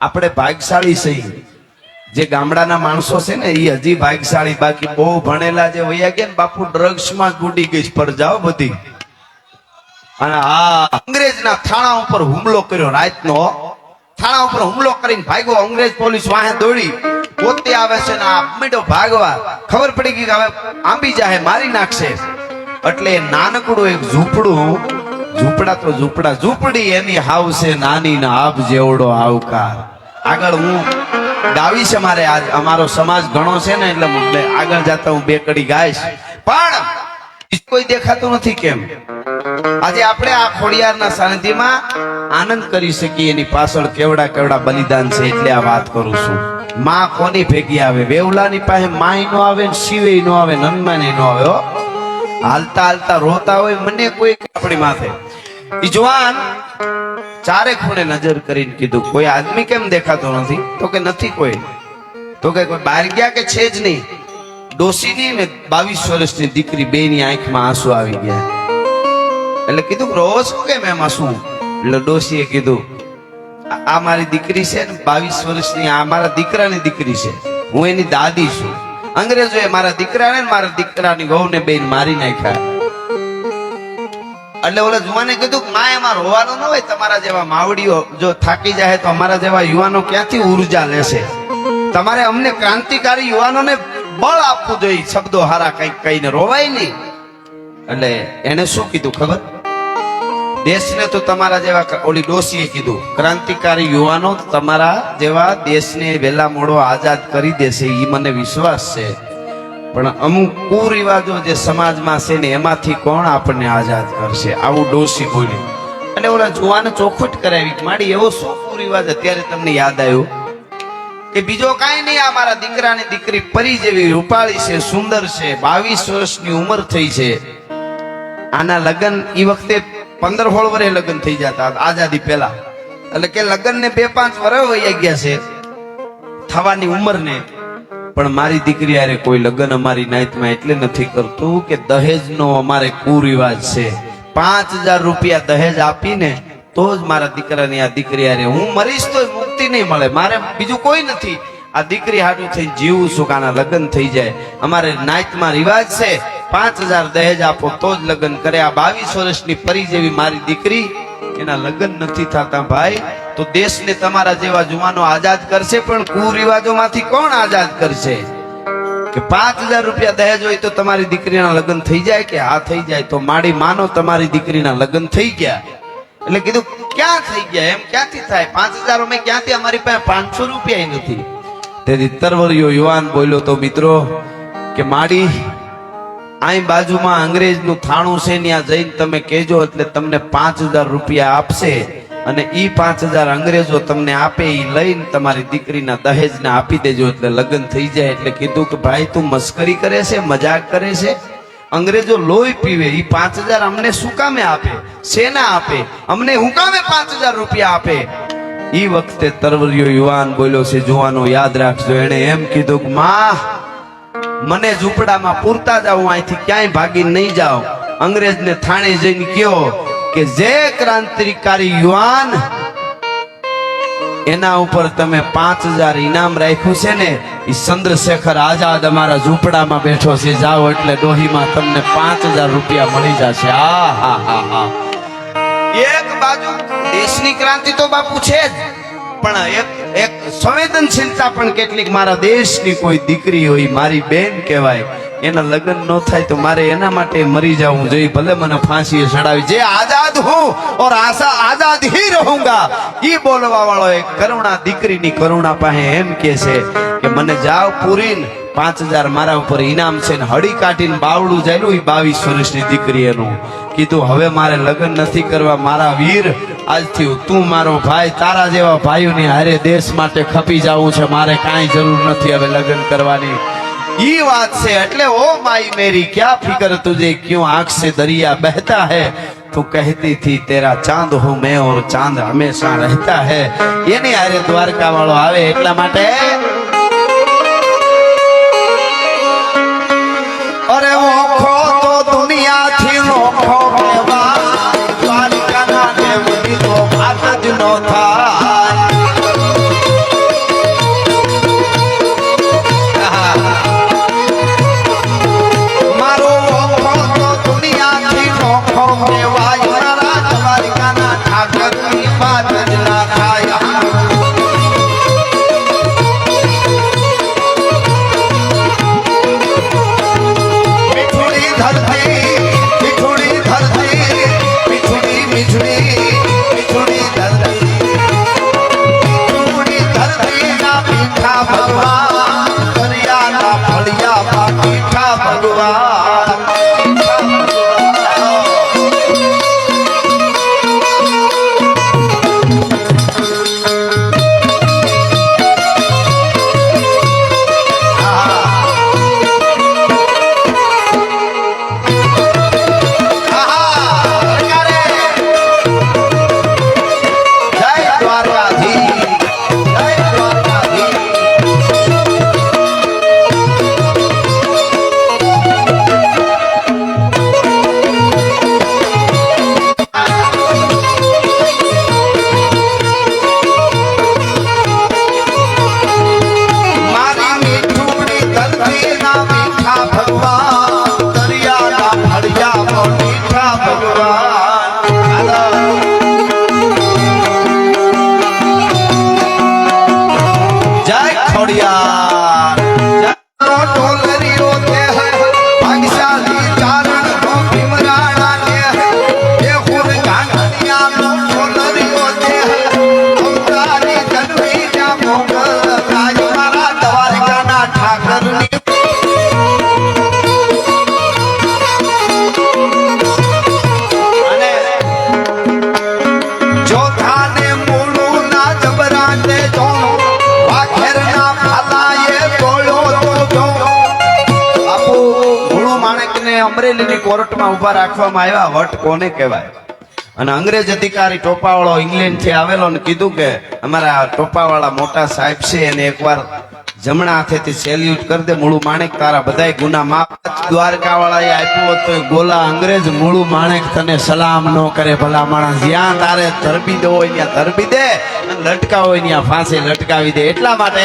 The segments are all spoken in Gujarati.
આપણે ભાગશાળી છીએ. જે ગામડાના માણસો છે ને એ હજી ભાગશાળી, બાકી બહુ ભણેલા જે વૈયા ગયા ને, બાપુ ડ્રગ્સમાં ગુડી ગઈ પર જાઓ બધી. અને આ અંગ્રેજના થાણા ઉપર હુમલો કર્યો રાતનો. થાણા ઉપર હુમલો કરીને ભાગ્યો, અંગ્રેજ પોલીસ વાહે દોડી. પોતે આવે છે ને આ મીડો ભાગવા. ખબર પડી ગઈ કે હવે આંબી જાહે, મારી નાખશે. એટલે નાનકડું એક ઝૂંપડું, ઝૂંપડા તો ઝૂંપડા, ઝૂંપડી એની હાવ છે નાની ના આબ જેવડો આવકાર. આગળ હું ગાવીશ અમારે મારે આજ, અમારો સમાજ ઘણો છે ને એટલે આગળ જતા હું બે કડી ગાઈશ. પણ કોઈ દેખાતું નથી કેમ? આજે આપણે આ ખોડિયારના સાનિધ્યમાં આનંદ કરી શકીએ, એની પાછળ કેવડા કેવડા બલિદાન છે એટલે આ વાત કરું છું. માં કોની ભેગી આવે? વેવલાની પાસે માય નો આવે ને શિવે નો આવે નંદમાને નો આવે હાલતા હાલતા રોતા હોય, મને કોઈ આપણી માથે. જવાન ચારે ખૂણે નજર કરીને કીધું, કોઈ આદમી કેમ દેખાતો નથી? તો કે, નથી કોઈ. તો કે, કોઈ બહાર ગયા કે છે જ નહીં? ડોસીની ને બાવીસ વર્ષની દીકરી બેની આંખમાં આંસુ આવી ગયા. એટલે કીધું, રોજ છો કેમ એમાં શું? એટલે ડોસીએ કીધું, "આ- મારી દીકરી છે ને, બાવીસ વર્ષની, આ મારા દીકરાની દીકરી છે. હું એની દાદી છું. અંગ્રેજોએ મારા દીકરાને ને મારા દીકરાની વહુને બેન મારી નાખ્યા. એટલે ઓલા જુવાને કીધું કે માં, એમાં રોવાનો ન હોય, તમારા જેવા માવડીઓ જો થાકી જાય તો અમારા જેવા યુવાનો ક્યાંથી ઊર્જા લેશે? તમારે અમને ક્રાંતિકારી યુવાનોને બળ આપવું જોઈએ શબ્દો હારા કઈ કઈને રોવાય નહીં. એટલે એને શું કીધું ખબર? દેશને તો તમારા જેવા ઓલી ડોશીએ કીધું, ક્રાંતિકારી યુવાનો તમારા જેવા દેશને વેલા મોડો આઝાદ કરી દેશે એ મને વિશ્વાસ છે. પણ અમુક કુરિવાજો જે સમાજમાં છે ને, એમાંથી કોણ આપણને આઝાદ કરશે? આવું ડોસી બોલી. અને ઓલા જોવાને ચોખવટ કરાવી માડી, એવો શું કુરિવાજ અત્યારે તમને યાદ આવ્યો? કે બીજો કાંઈ નહીં, આ મારા દીકરાની દીકરી પરી જેવી રૂપાળી છે, સુંદર છે, બાવીસ વર્ષની ઉંમર થઈ છે. આના લગ્ન એ વખતે પંદર હોળ વર્ષે લગ્ન થઈ જતા, આઝાદી પહેલા. એટલે કે લગ્નને બે પાંચ વર્ષ વહી ગયા છે, થવાની ઉંમર ને પણ મારી દીકરી હારે કોઈ લગ્ન અમારી નાઈતમાં એટલે નથી કરતું કે દહેજનો અમારે કુરિવાજ છે. પાંચ હજાર રૂપિયા દહેજ આપીને તો જ મારા દીકરાની આ દીકરી હારે હું મરીશ તો મુક્તિ નહીં મળે. મારે બીજું કોઈ નથી. આ દીકરી હાટું થઈ જીવું છું કાના લગ્ન થઈ જાય. અમારે નાઈટમાં રિવાજ છે. પાંચ હજાર દહેજ આપો તો જ લગ્ન કરે. આ બાવીસ વર્ષની પરી જેવી મારી દીકરી, એના લગ્ન નથી થતા ભાઈ. તો દેશને તમારા જેવા જુવાનો આઝાદ કરશે, પણ કુરિવાજોમાંથી કોણ આઝાદ કરશે? કે પાંચ હજાર રૂપિયા દહેજ હોય તો તમારી દીકરીના લગ્ન થઈ જાય કે હા થઈ જાય? તો માડી માનો તમારી દીકરીના લગ્ન થઈ ગયા. એટલે કીધું, ક્યાં થઈ ગયા? એમ ક્યાંથી થાય? પાંચ હજાર અમે ક્યાંથી? અમારી પાસે પાંચસો રૂપિયા નથી. તેથી તરવરિયો યુવાન બોલ્યો, તો મિત્રો, કે માડી અહીં બાજુમાં અંગ્રેજનું થાણું છે, ત્યાં જઈને તમે કહેજો, એટલે તમને પાંચ હજાર રૂપિયા આપશે. અને ઈ પાંચ હજાર અંગ્રેજો તમને આપે એ લઈને તમારી દીકરીના દહેજને આપી દેજો એટલે લગ્ન થઈ જાય એટલે કીધું કે ભાઈ, તું મસ્કરી કરે છે, મજાક કરે છે? અંગ્રેજો લોહી પીવે એ પાંચ હજાર અમને શું કામે આપે? શેના આપે? અમને હું કામે પાંચ હજાર રૂપિયા આપે? એ વખતે તરવરિયો યુવાન બોલ્યો છે, જોવાનો, યાદ રાખજો એને એમ કીધું કે, માં, મને ઝૂંપડામાં પૂરતા જાઉં અહીંથી ક્યાંય ભાગી નહીં જાઉં. અંગ્રેજને થાણે જઈને કયો કે જે ક્રાંતિકારી યુવાન, એના ઉપર તમે પાંચ હજાર ઇનામ રાખ્યું છે ને એ ચંદ્રશેખર આઝાદ અમારા ઝૂંપડામાં બેઠો છે. જાઓ એટલે ડોહીમાં તમને પાંચ હજાર રૂપિયા મળી જશે. આ હા હા હા એક બાજુ દેશની ક્રાંતિ તો બાપુ છે જ, પણ એક એક સંવેદનશીલતા પણ કેટલીક મારા દેશની કોઈ દીકરી હોય, મારી બેન કહેવાય. એના લગ્ન ન થાય તો મારે એના માટે મરી જવું જોઈએ. ભલે મને ફાંસી ચડાવી. જે આઝાદ હું ઓર આશા આઝાદ હી રહુંગા. ઈ બોલવા વાળો એક કરુણા દીકરીની કરુણા પાસે એમ કે છે કે મને જાવ પૂરીને, પાંચ હજાર મારા ઉપર ઇનામ છે ને હળી કાઢીને બાવડું જાયલું એ બાવીસ વર્ષની દીકરી એનું. કીધું, હવે મારે લગ્ન નથી કરવા, મારા વીર, આજથી તું મારો ભાઈ, તારા જેવા ભાઈઓની હારે દેશ માટે ખપી જાવું છે. મારે કાંઈ જરૂર નથી હવે લગ્ન કરવાની. ये बात से अटले, ओ माई मेरी, क्या फ़िक्र तुझे क्यों आँख से दरिया बहता है? तू कहती थी, तेरा चाँद हूँ मैं और चाँद हमेशा रहता है। ये नहीं, अरे द्वारका वालों आवे एट माटे? લાખા અમરેલીની કોર્ટમાં ઊભા રાખવામાં આવ્યા. વટ કોને કહેવાય? અને અંગ્રેજ અધિકારી ટોપાવાળો ઇંગ્લેન્ડથી આવેલો ને કીધું કે અમારા ટોપાવાળા મોટા સાહેબ છે, એને એકવાર જમણા હાથેથી સેલ્યુટ કરી દે. મૂળું માણેક તારા બધા ગુના માફ. વાળાએ આપ્યું હોત તો ગોલા અંગ્રેજ, મૂળું માણેક તને સલામ ન કરે. ભલા માણસ જ્યાં તારે ધરબી દો હોય ત્યાં ધરબી દે અને લટકાવો હોય ત્યાં ફાંસી લટકાવી દે. એટલા માટે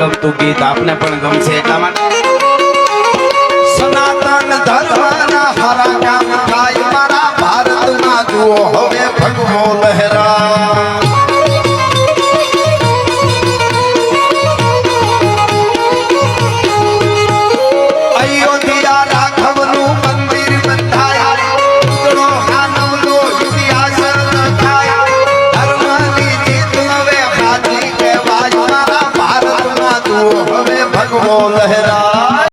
ગમતું ગીત આપને પણ ગમશે એટલા માટે. સનાતન ધર્મના હરા કામ થાય મારા ભારતમાં જુઓ હવે ભગવો લહેરા.